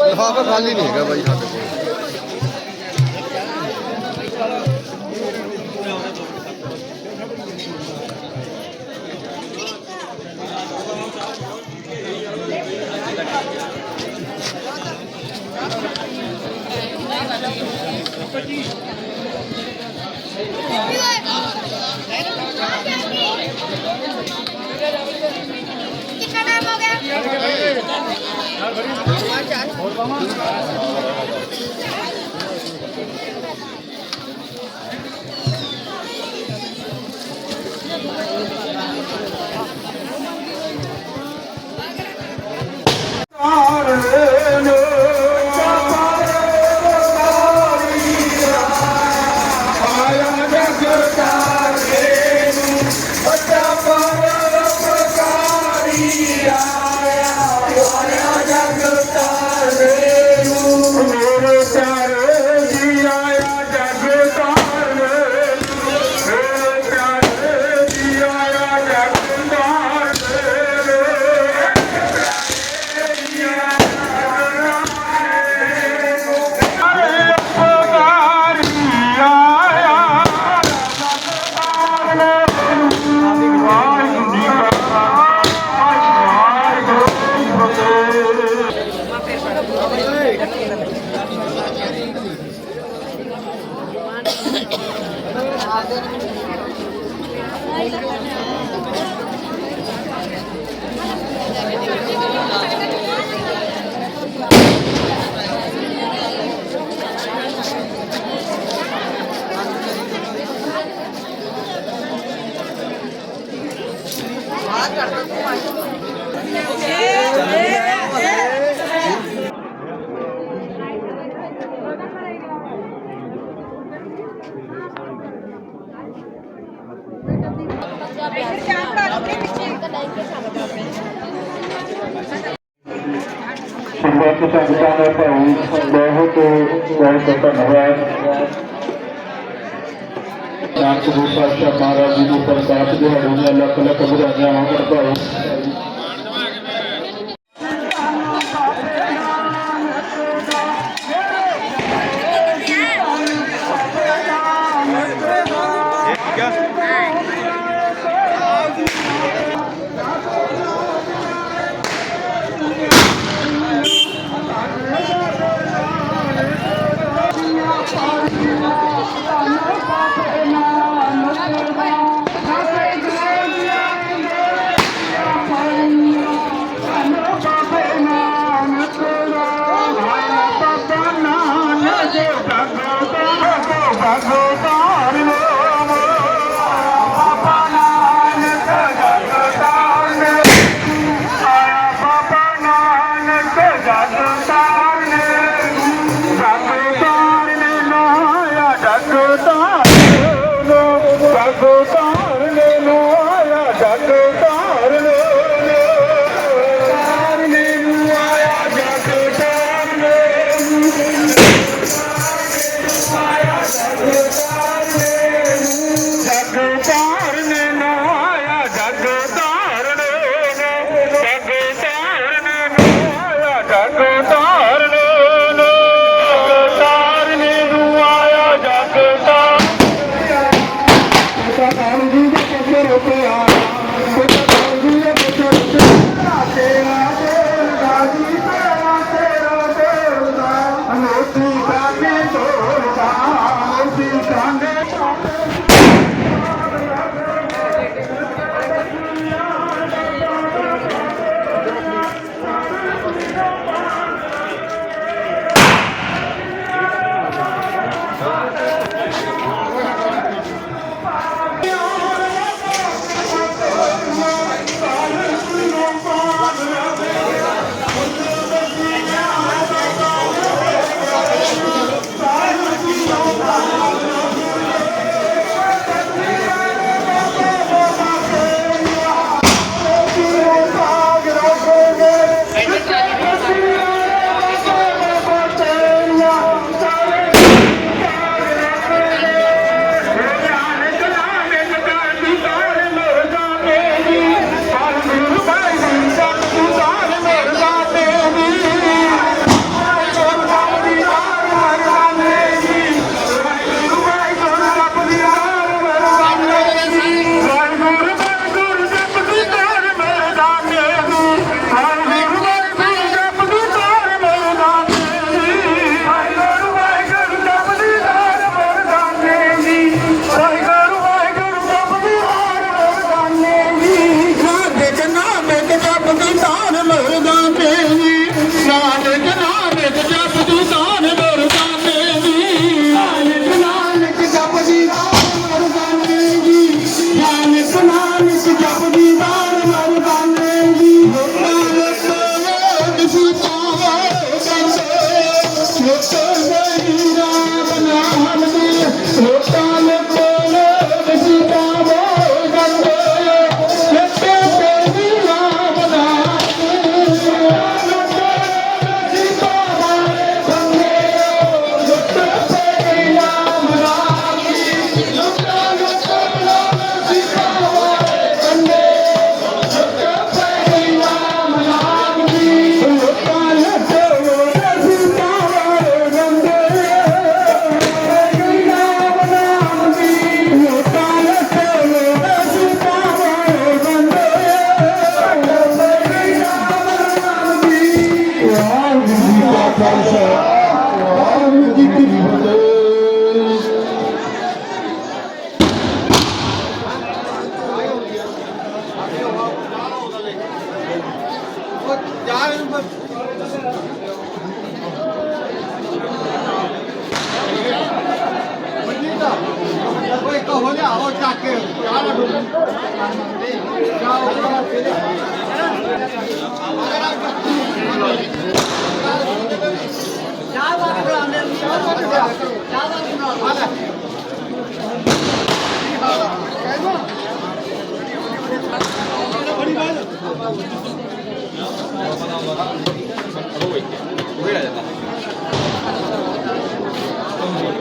ਲਿਫਾਫਾ ਖਾਲੀ ਨਹੀਂ ਹੈਗਾ ਬਾਈ ਸਾਡੇ ਕੋਲ Thank you. Oh,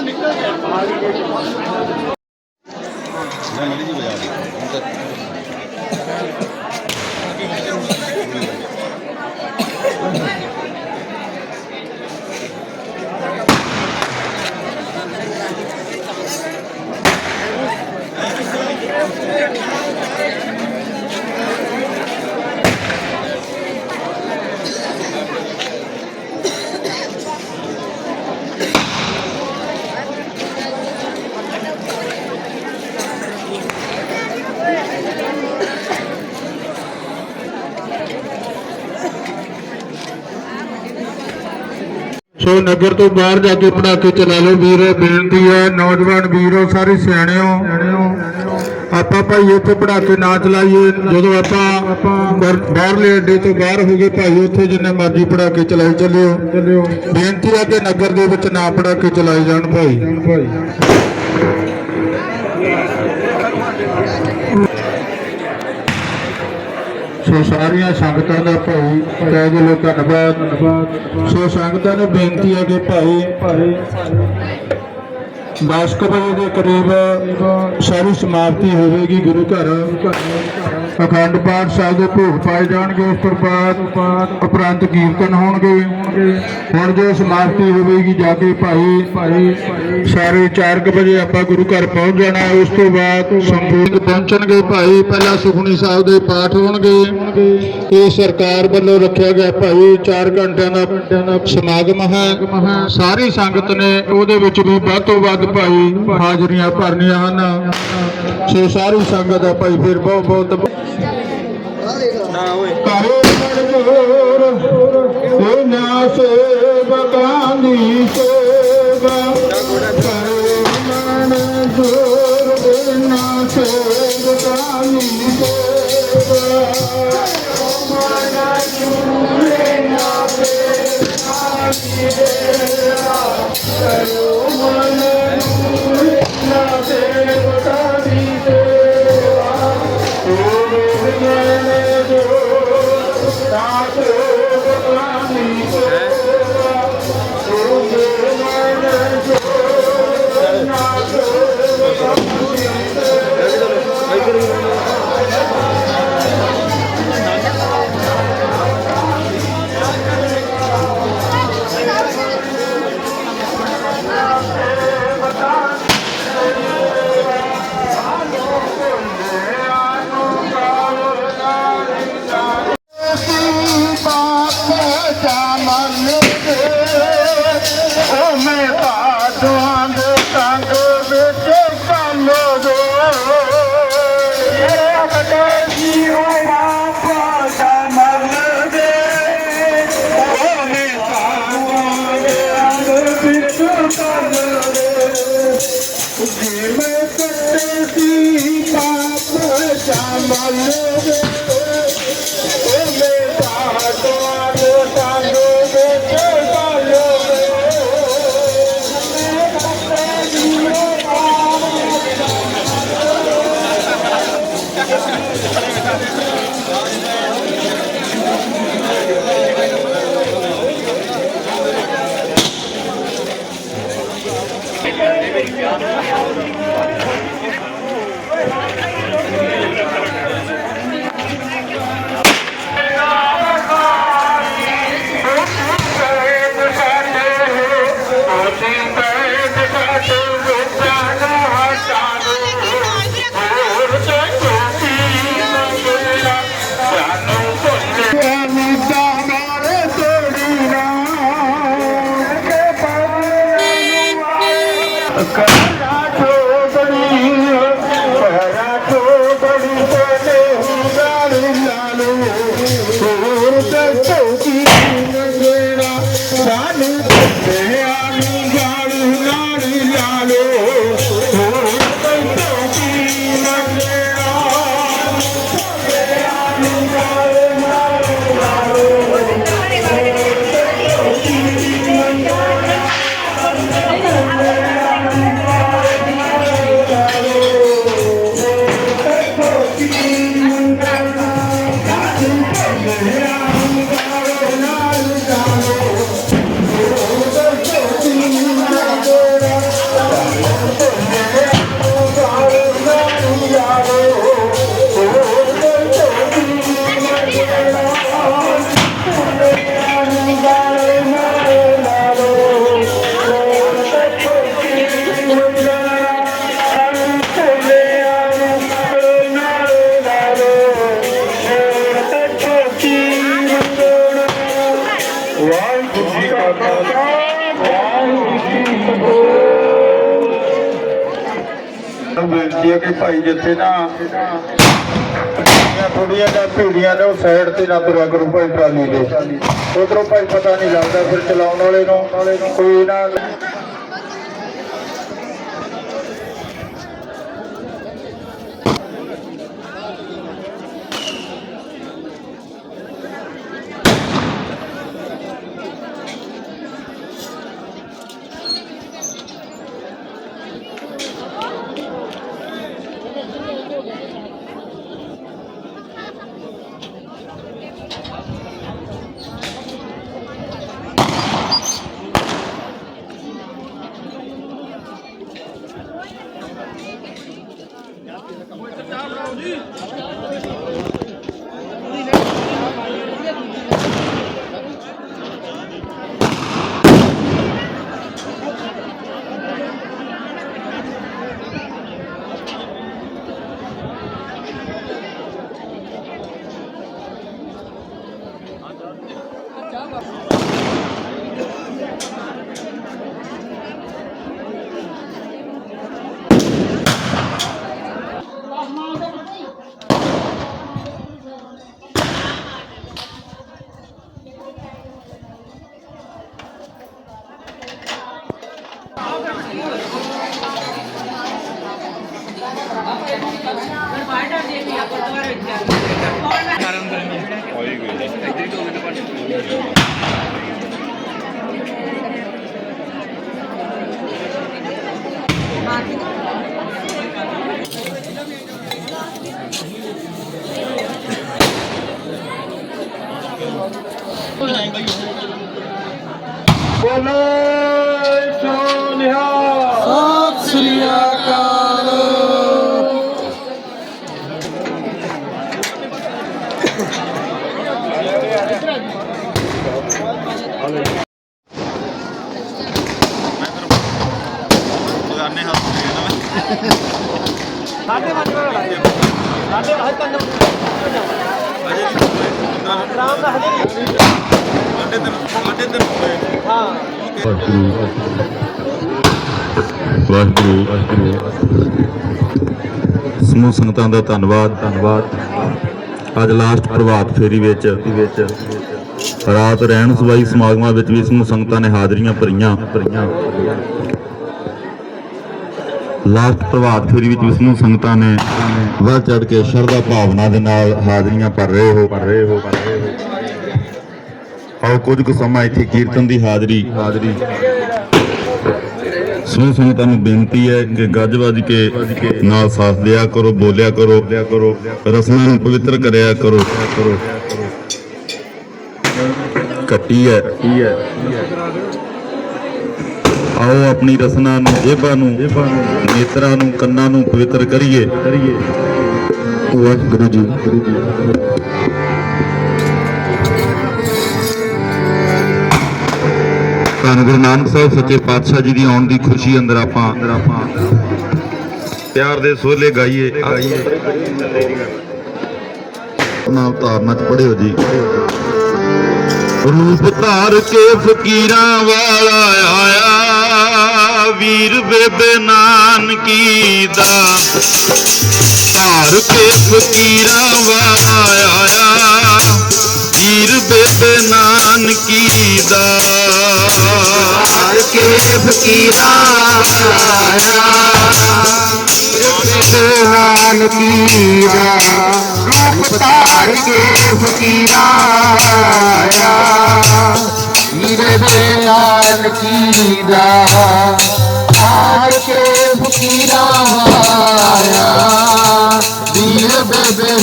ਨਿਕਲ ਗਿਆ ਸੋ ਨਗਰ ਤੋਂ ਬਾਹਰ ਜਾ ਕੇ ਪੜਾਕੇ ਚਲਾ ਲਓ। ਵੀਰ ਬੇਨਤੀ ਹੈ ਨੌਜਵਾਨ ਵੀਰੋ ਸਾਰੇ ਸਿਆਣਿਓ ਆਪਾਂ ਭਾਈ ਇੱਥੇ ਪੜਾਕੇ ਨਾ ਚਲਾਈਏ। ਜਦੋਂ ਆਪਾਂ ਬਾਹਰ- ਬਾਹਰਲੇ ਅੱਡੇ ਤੋਂ ਬਾਹਰ ਹੋ ਗਏ ਭਾਈ ਉੱਥੇ ਜਿੰਨੇ ਮਰਜ਼ੀ ਪੜਾਕੇ ਚਲਾਈ ਚੱਲਿਓ। ਬੇਨਤੀ ਹੈ ਕਿ ਨਗਰ ਦੇ ਵਿੱਚ ਨਾ ਪੜਾਕੇ ਚਲਾਏ ਜਾਣ ਭਾਈ। ਸੋ ਸਾਰੀਆਂ ਸੰਗਤਾਂ ਦਾ ਭਾਈ ਤਹਿ ਦਿਲੋਂ ਧੰਨਵਾਦ। ਸੋ ਸੰਗਤਾਂ ਨੂੰ ਬੇਨਤੀ ਹੈ ਕਿ ਭਾਈ 10 ਕੁ ਵਜੇ ਦੇ ਕਰੀਬ ਸਾਰੀ ਸਮਾਪਤੀ ਹੋਵੇਗੀ ਗੁਰੂ ਘਰ। ਅਖੰਡ ਪਾਠ ਸਾਹਿਬ ਦੇ ਭੋਗ ਪਾਏ ਜਾਣਗੇ, ਉਸ ਤੋਂ ਬਾਅਦ ਉਪਰੰਤ ਕੀਰਤਨ ਹੋਣਗੇ। ਹੁਣ ਜੋ ਸਮਾਪਤੀ ਹੋਵੇਗੀ, ਜਾ ਕੇ ਭਾਈ ਭਾਈ ਸਾਰੇ 4 ਕੁ ਵਜੇ ਆਪਾਂ ਗੁਰੂ ਘਰ ਪਹੁੰਚ ਜਾਣਾ, ਉਸ ਤੋਂ ਬਾਅਦ ਸੰਪੂਰਨ ਪਹੁੰਚਣਗੇ ਭਾਈ। ਪਹਿਲਾਂ ਸੁਖਣੀ ਸਾਹਿਬ ਦੇ ਪਾਠ ਹੋਣਗੇ। ਇਹ ਸਰਕਾਰ ਵੱਲੋਂ ਰੱਖਿਆ ਗਿਆ ਭਾਈ 4 ਘੰਟਿਆਂ ਦਾ ਸਮਾਗਮ ਹੈ। ਸਾਰੀ ਸੰਗਤ ਨੇ ਉਹਦੇ ਵਿੱਚ ਵੀ ਵੱਧ ਤੋਂ ਵੱਧ ਭਾਈ ਹਾਜ਼ਰੀਆਂ ਭਰਨੀਆਂ ਹਨ। ਸੋ ਸਾਰੀ ਸੰਗਤ ਦਾ ਭਾਈ ਫਿਰ ਬਹੁਤ ਬਹੁਤ ਕਰੋ ਮਨਜੂਰ ਇਹ ਨਾ ਸੇਵਕਾਂ Yeah, my lover. ਜਿਹਾ ਨੇ ਉਹ ਸਾਈਡ ਤੇ ਨਾ ਤੁਰਿਆ ਕਰੋ ਭਾਈ ਟਰਾਲੀ ਦੇ। ਉਧਰੋਂ ਭਾਈ ਪਤਾ ਨਹੀਂ ਲੱਗਦਾ ਫਿਰ ਚਲਾਉਣ ਵਾਲੇ ਨੂੰ, ਕੋਈ ਨਾ ਵਾਹਿਗੁਰੂ। ਵਾਹਿਗੁਰੂ ਸਮੂਹ ਸੰਗਤਾਂ ਦਾ ਧੰਨਵਾਦ। ਧੰਨਵਾਦ। ਅੱਜ ਲਾਸਟ ਪ੍ਰਭਾਤ ਫੇਰੀ ਵਿੱਚ ਵਿੱਚ ਰਾਤ ਰਹਿਣ ਸਵਾਈ ਸਮਾਗਮਾਂ ਵਿੱਚ ਵੀ ਸਮੂਹ ਸੰਗਤਾਂ ਨੇ ਹਾਜ਼ਰੀਆਂ ਭਰੀਆਂ। ਭਰੀਆਂ ਲਾਸਟ ਪ੍ਰਭਾਤ ਫੇਰੀ ਵਿੱਚ ਵੀ ਸਮੂਹ ਸੰਗਤਾਂ ਨੇ ਵੱਧ ਚੜ ਕੇ ਸ਼ਰਧਾ ਭਾਵਨਾ ਦੇ ਨਾਲ ਹਾਜ਼ਰੀਆਂ ਭਰ ਰਹੇ ਹੋ ਭਰ ਰਹੇ ਹੋ। ਆਓ ਕੁਝ ਕੁ ਸਮਾਂ ਇੱਥੇ ਕੀਰਤਨ ਦੀ ਹਾਜ਼ਰੀ। ਹਾਜ਼ਰੀ ਸਮੂਹ ਸੰਗਤਾਂ ਨੂੰ ਬੇਨਤੀ ਹੈ ਕਿ ਗੱਜ ਵੱਜ ਕੇ ਨਾਲ ਸਾਥ ਦਿਆ ਕਰੋ ਬੋਲਿਆ ਕਰੋ। ਰਸਮਾਂ ਨੂੰ ਪਵਿੱਤਰ ਕਰਿਆ ਕਰੋ। ਕਰੋ ਕੱਟੀ ਹੈ। ਆਓ ਆਪਣੀ ਰਸਨਾ ਨੂੰ ਜੇਬਾਂ ਨੂੰ ਨੇਤਰਾਂ ਨੂੰ ਕੰਨਾਂ ਨੂੰ ਪਵਿੱਤਰ ਕਰੀਏ। ਕਰੀਏ। ਵਾਹਿਗੁਰੂ ਜੀ। ਧੰਨ ਗੁਰੂ ਨਾਨਕ ਸਾਹਿਬ ਸੱਚੇ ਪਾਤਸ਼ਾਹ ਜੀ ਦੀ ਆਉਣ ਦੀ ਖੁਸ਼ੀ ਅੰਦਰ ਆਪਾਂ ਪਿਆਰ ਦੇ ਸੋਲੇ ਗਾਈਏ। ਗਾਈਏ ਨਾਮ ਚ ਪੜਿਓ ਜੀ। ਰੂਪ ਧਾਰ ਕੇ ਫਕੀਰਾਂ ਵਾਲਾ ਆਇਆ, ਵੀਰ ਬੇਬੇ ਨਾਨਕੀ ਦਾ। ਧਾਰ ਕੇ ਫਕੀਰਾਂ ਵਾਲਾ ਆਇਆ ਵੀਰ ਬੇਬੇ ਨਾਨਕੀ ਦਾ ਹਾਰ ਕੇ ਫਕੀਰਾਂ ਆਇਆ ਕੀ ਦਾ ਰੂਪ ਧਾਰ ਕੇ ਫਕੀਰਾਂ ਆਇਆ ਹੀਰੇ ਦੇ ਨਾਲ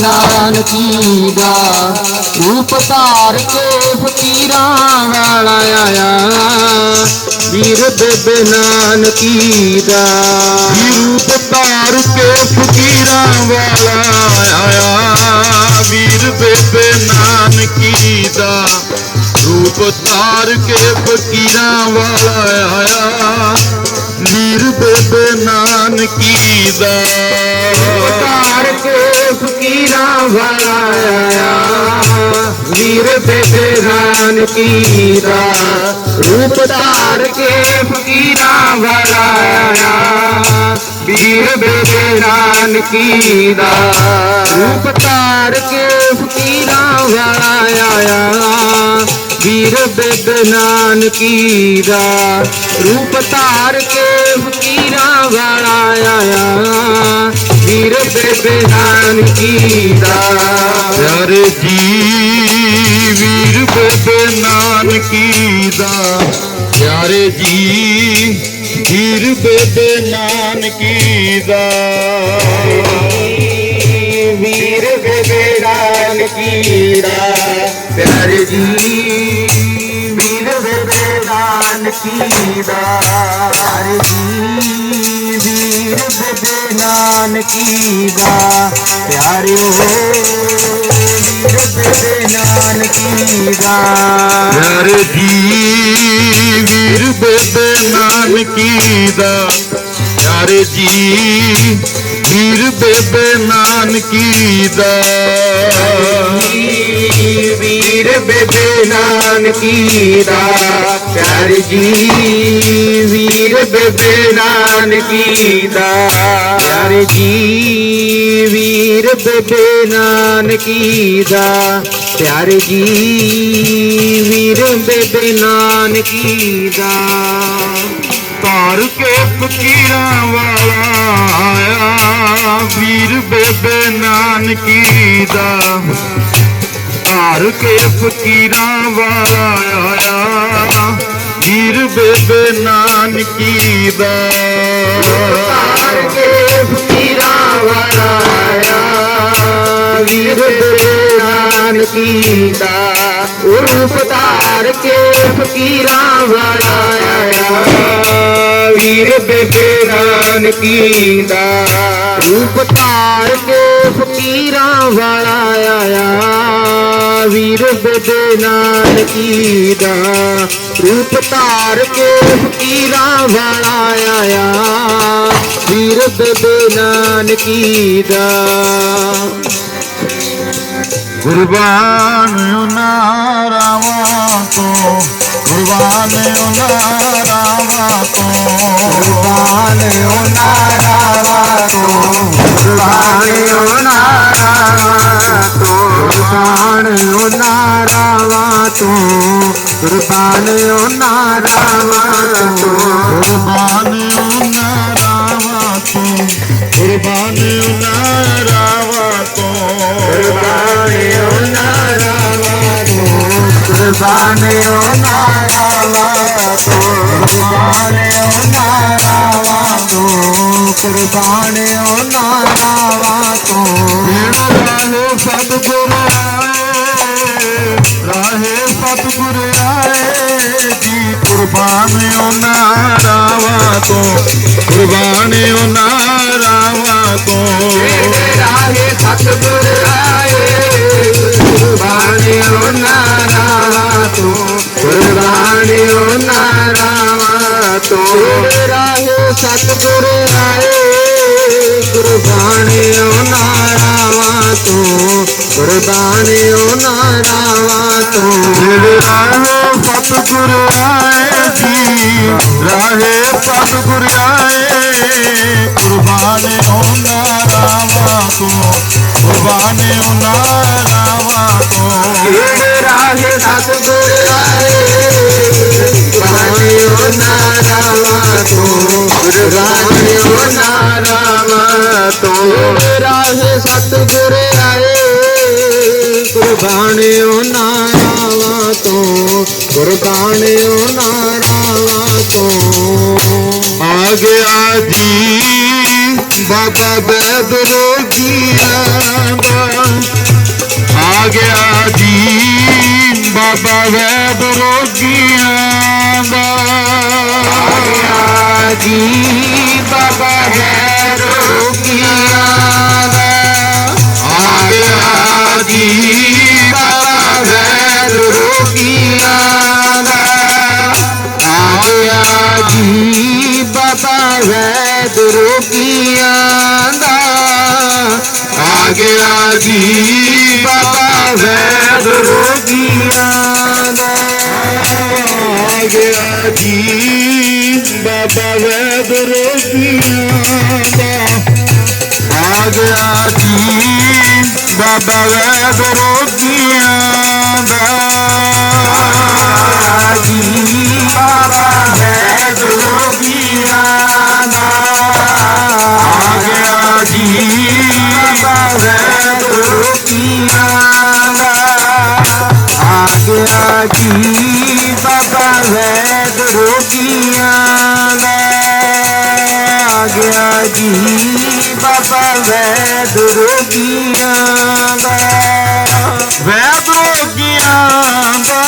ਨਾਨਕੀ ਦਾ ਰੂਪ ਧਾਰ ਕੇ ਫਕੀਰਾਂ ਵਾਲਾ ਆਇਆ। ਵੀਰ ਬੇਬੇ ਨਾਨਕੀ ਦਾ ਰੂਪ ਧਾਰ ਕੇ ਫਕੀਰਾਂ ਵਾਲਾ ਆਇਆ। ਵੀਰ ਬੇਬੇ ਨਾਨਕੀ ਦਾ ਰੂਪ ਧਾਰ ਕੇ ਫਕੀਰਾਂ ਵਾਲਾ ਆਇਆ। ਵੀਰ ਬੇਬੇ ਨਾਨਕੀ ਦਾ ਧਾਰ ਕੇ ਫਕੀਰਾਂ ਵਾਲਾ ਆਇਆ ਵੀਰ ਬੇਬੇ ਨਾਨਕੀ ਦਾ ਰੂਪ ਧਾਰ ਕੇ ਫਕੀਰਾਂ ਵਾਲਾ ਆਇਆ ਵੀਰ ਬੇਬੇ ਨਾਨਕੀ ਦਾ ਰੂਪ ਧਾਰ ਕੇ ਫਕੀਰਾਂ ਵਾਲਾ ਆਇਆ ਵੀਰ ਬੇਬੇ ਨਾਨਕੀ ਦਾ ਰੂਪ ਧਾਰ ਕੇ ਫਕੀਰਾਂ ਵਾਲਾ ਆਇਆ ਵੀਰ ਬੇਬੇ ਨਾਨਕੀ ਦਾ ਪਿਆਰੇ ਜੀ ਵੀਰ ਬੇਬੇ ਨਾਨਕੀ ਦਾ ਪਿਆਰੇ ਜੀ ਵੀਰ ਬੇਬੇ ਨਾਨਕੀ ਦਾ ਵੀਰ ਬੇਬੇ ਨਾਨਕੀ ਦਾ ਪਿਆਰੇ ਜੀ ਵੀਰ ਬੇਬੇ ਨਾਨਕੀ ਦਾ ਪਿਆਰੇ ਜੀ ਵੀਰ ਬੇਬੇ ਨਾਨਕੀ ਦਾ ਪਿਆਰਿਓ ਵੀਰ ਬੇਬੇ ਨਾਨਕੀ ਦਾ ਪਿਆਰੇ ਜੀ ਵੀਰ ਬੇਬੇ ਨਾਨਕੀ ਦਾ ਪਿਆਰੇ ਜੀ ਵੀਰ ਬੇਬੇ ਨਾਨਕੀ ਦਾ ਵੀਰ ਬੇਬੇ ਨਾਨਕੀ ਦਾ ਪਿਆਰ ਜੀ, ਵੀਰ ਬੇਬੇ ਨਾਨਕੀ ਦਾ। ਪਿਆਰ ਜੀ, ਵੀਰ ਬੇਬੇ ਨਾਨਕੀ ਦਾ। ਪਿਆਰ ਜੀ, ਵੀਰ ਬੇਬੇ ਨਾਨਕੀ ਦਾ। ਧਾਰ ਕੇ ਫਕੀਰਾਂ ਵਾਲਾ ਆਇਆ, ਵੀਰ ਬੇਬੇ ਨਾਨਕੀ ਦਾ। ਧਾਰ ਕੇ ਫਕੀਰਾਂ ਵਾਲਾ ਆਇਆ। ਵੀਰ ਬੇਬੇ ਨਾਨਕੀ ਦਾ। ਤਾਰ ਕੇ ਫਕੀਰਾਂ ਵਾਲਾ ਆਇਆ। ਵੀਰ ਬੇਬੇ ਨਾਨਕੀ ਦਾ। ਉਹ ਰੂਪ ਧਾਰ ਕੇ ਫਕੀਰਾਂ ਵਾਲਾ ਆਇਆ। ਵੀਰ ਬੇਬੇ ਨਾਨਕੀ ਦਾ। ਰੂਪ ਧਾਰ ਕੇ ਫਕੀਰਾਂ ਵਾਲਾ ਆਇਆ। ਵੀਰ ਬੇਬੇ ਨਾਨਕੀ ਦਾ ਰੂਪ ਧਾਰ ਕੇ ਫਕੀਰਾਂ ਵਾਲਾ ਆਇਆ। ਵੀਰ ਬੇਬੇ ਨਾਨਕੀ ਦਾ ਕੁਰਬਾਨ ਉਹਨਾਂ ਰਾਵਾਂ ਤੋਂ ਕੁਰਬਾਨ ਉਹਨਾਂ ਰਾਵਾਂ ਤੋਂ। ਕੁਰਬਾਨ ਉਹਨਾਂ ਰਾਵਾਂ ਤੋਂ ਕੁਰਬਾਨ ਉਹਨਾਂ ਰਾਵਾਂ ਤੋਂ। કૃપાણ્યો નારાવા તો કૃપાણ્યો નારાવા તો. કૃપાણ્યો નારાવા તો કૃપાણ્યો નારાવા તો. કૃપાણ્યો નારાવા તો કૃપાણ્યો નારાવા તો. કૃપાણ્યો નારાવા તો કૃપાણ્યો નારા ਸਤਿਗੁਰ ਆਏ ਰਾਹੇ ਸਤਿਗੁਰ ਆਏ ਜੀ ਕੁਰਬਾਨ ਉਹਨਾਂ ਰਾਵਾਂ ਤੋਂ ਕੁਰਬਾਨ ਉਹਨਾਂ ਰਾਵਾਂ ਤੋਂ। ਰਾਹੇ ਸਤਿਗੁਰ ਆਏ ਕੁਰਬਾਨ ਉਹਨਾਂ ਰਾਵਾਂ ਤੋਂ ਕੁਰਬਾਨ ਉਹਨਾਂ ਰਾਵਾਂ ਤੋਂ। ਰਾਹੇ ਸਤਿਗੁਰ ਆਏ ਗੁਰਬਾਣਿਓ ਨਾਰਾਵਾ ਤੂੰ ਗੁਰਬਾਣਿਓ ਨਾਰਾਵਾ ਰਾਵਾਂ ਤੋਂ ਜਿਹੜੇ ਰਾਹੇ ਸਤਿਗੁਰ ਆਏ ਜੀ ਰਾਹੇ ਸਤਿਗੁਰ ਆਏ। ਕੁਰਬਾਨ ਉਹਨਾਂ ਰਾਵਾਂ ਤੋਂ ਕੁਰਬਾਨ ਉਹਨਾਂ ਰਾਵਾਂ ਤੋਂ। ਜਿਹੜੇ ਰਾਹੇ ਸਤਿਗੁਰ ਆਏ। ਕੁਰਬਾਨ ਉਹਨਾਂ ਰਾਵਾਂ ਤੋਂ ਕੁਰਬਾਨ ਉਹਨਾਂ ਰਾਵਾਂ ਤੋਂ। ਜਿਹੜੇ ਰਾਹੇ ਸਤਿਗੁਰ ਆਏ। ਕੁਰਬਾਨ ਉਹਨਾਂ रावा तो गुरबाणे नारावा तो आ गया जी बाबा बैद रोगिया आ गया जी बाबा बैद रोगिया जी बाबा है रोगिया ਕੀ ਬਾਬਾ ਵੈਦ ਰੋਕੀਆਂ ਦਾ ਗਿਆ ਜੀ ਬਾਬਾ ਵੈਦ ਰੋਕੀਆਂ ਦਾ ਵੈਦ ਰੋਕੀਆਂ ਦਾ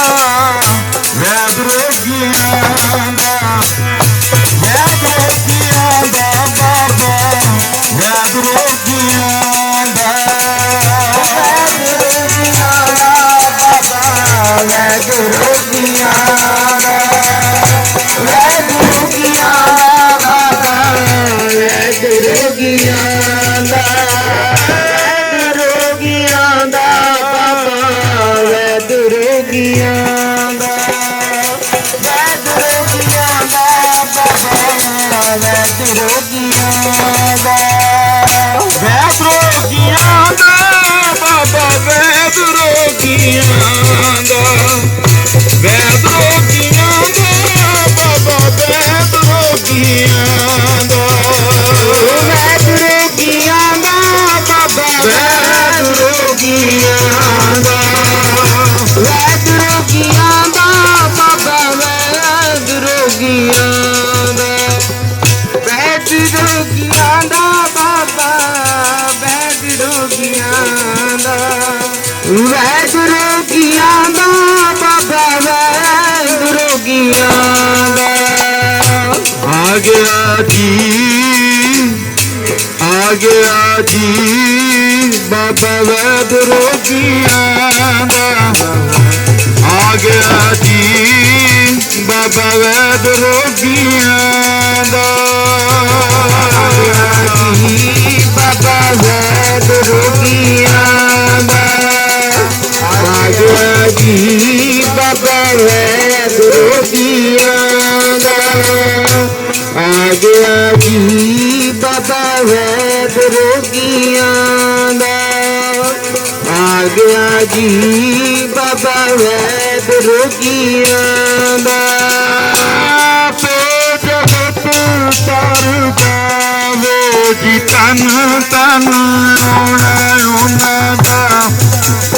ਜੀ ਬਾਬਾ ਵੈਦ ਰੋਗੀਆਂ ਦਾ। ਪੇਜ ਹੱਥ ਤਰ ਜਾਵੇ ਜੀ ਤਨ ਤਨ ਆਉਣਾ ਉਹਨਾਂ ਦਾ।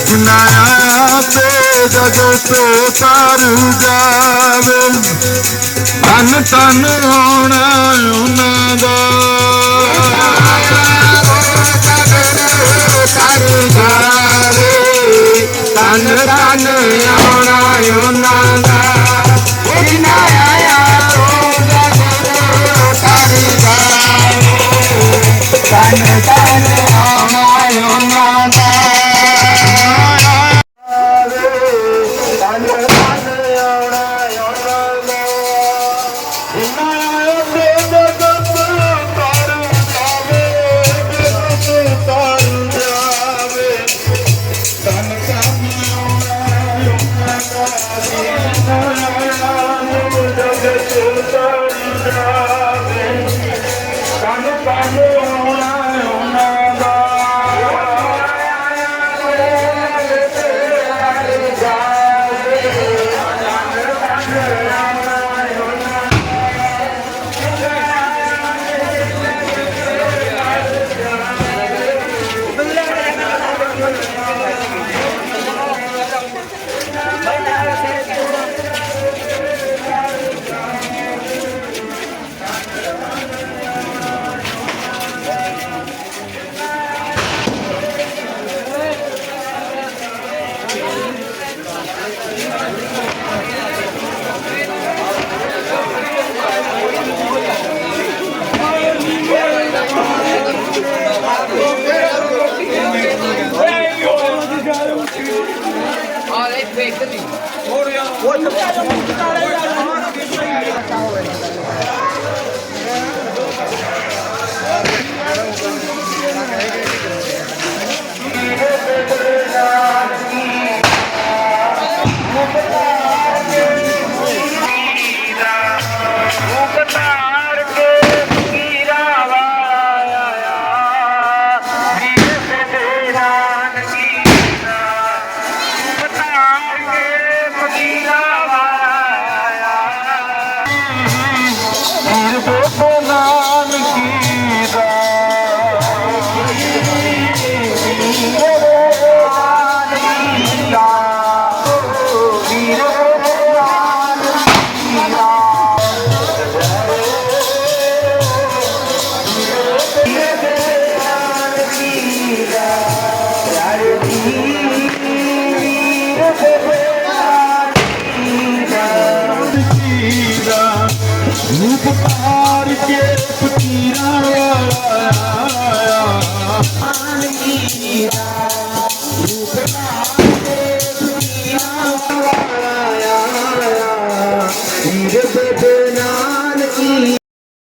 ਗੁਨਾਹ ਤੇ ਜਗਤ ਤਰ ਜਾਵੇ ਤਨ ਤਨ ਆਉਣਾ ਉਹਨਾਂ ਦਾ। ਤਰ ਜਾਵੇ। ਤਨ ਤਨ ਆਉਣਾ ਉਹਨਾਂ ਦਾ। ਜਿਨਾ ਆਇਆ Voglio